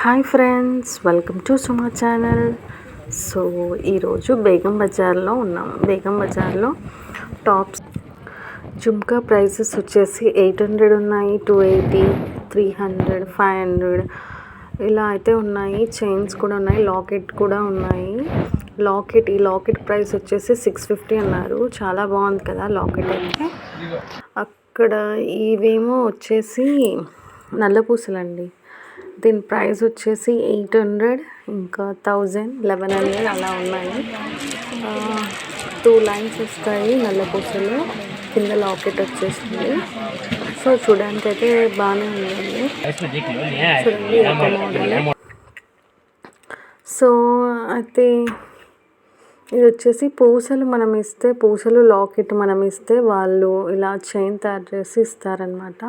Hi friends welcome to Suma channel. So ఈరోజు బేగం బజార్లో ఉన్నాం. బేగం బజార్లో టాప్స్. జుమ్కా ప్రైసెస్ వచ్చేసి ఎయిట్ హండ్రెడ్ ఉన్నాయి two eighty three hundred five hundred ఇలా అయితే ఉన్నాయి. చైన్స్ కూడా ఉన్నాయి లాకెట్ కూడా ఉన్నాయి. లాకెట్ ఈ లాకెట్ ప్రైస్ వచ్చేసి సిక్స్ ఫిఫ్టీ అన్నారు. చాలా బాగుంది కదా లాకెట్ అయితే. అక్కడ ఇవేమో వచ్చేసి నల్ల పూసలండి దీని ప్రైస్ వచ్చేసి ఎయిట్ హండ్రెడ్ ఇంకా థౌజండ్ లెవెన్ హండ్రెడ్ అలా ఉన్నాయి. టూ లైన్స్ వస్తాయి నల్ల పూసలు. కింద లాకెట్ వచ్చేసింది. సో చూడడానికి అయితే బాగానే ఉందండి. చూడండి సో అయితే ఇది వచ్చేసి పూసలు మనం ఇస్తే పూసలు లాకెట్ మనం ఇస్తే వాళ్ళు ఇలా చైన్ తయారు చేసి ఇస్తారనమాట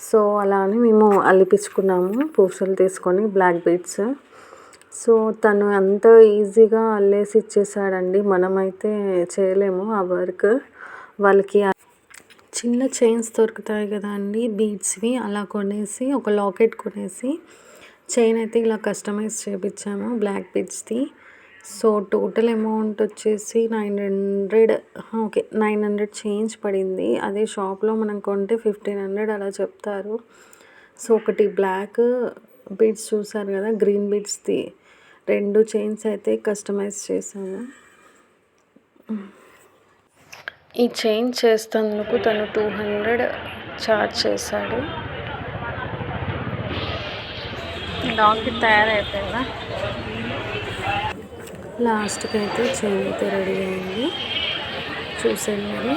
సో అలా అని మేము అల్లిపించుకున్నాము పూసలు తీసుకొని బ్లాక్ బీడ్స్ సో తను అంత ఈజీగా అల్లేసి ఇచ్చేసాడండి మనమైతే చేయలేము ఆ వర్క్. వాళ్ళకి చిన్న చైన్స్ దొరుకుతాయి కదా అండి బీడ్స్వి. అలా కొనేసి ఒక లాకెట్ కొనేసి చైన్ అయితే ఇలా కస్టమైజ్ చేయించాము బ్లాక్ బీడ్స్ది సో టోటల్ అమౌంట్ వచ్చేసి nine hundred okay nine hundred change పడింది. అదే షాప్లో మనం కొంటే ఫిఫ్టీన్ హండ్రెడ్ అలా చెప్తారు. సో ఒకటి బ్లాక్ బీడ్స్ చూసారు కదా గ్రీన్ బీడ్స్ది రెండు చైన్స్ అయితే కస్టమైజ్ చేశాను. ఈ చైన్ చేస్తేందుకు తను టూ హండ్రెడ్ ఛార్జ్ చేశాడు. డాక్టర్ తయారైపోయిందా? లాస్ట్కి అయితే చైన్ అయితే రెడీ అయింది. చూసాను మరి.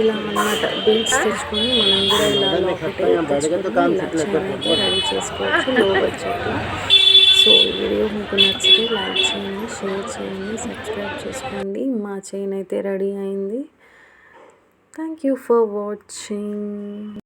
ఇలా అన్నమాట బీట్స్ తెచ్చుకొని మనం కూడా ఇలా లాకెట్ తెచ్చుకొని ఇలా చైన్ అయితే రెడీ చేసుకోవచ్చు. లో బడ్జెట్లో. సో ఈ వీడియో మీకు నచ్చితే లైక్ చేయండి షేర్ చేయండి సబ్స్క్రైబ్ చేసుకోండి. మా చైన్ అయితే రెడీ అయింది. Thank you for watching.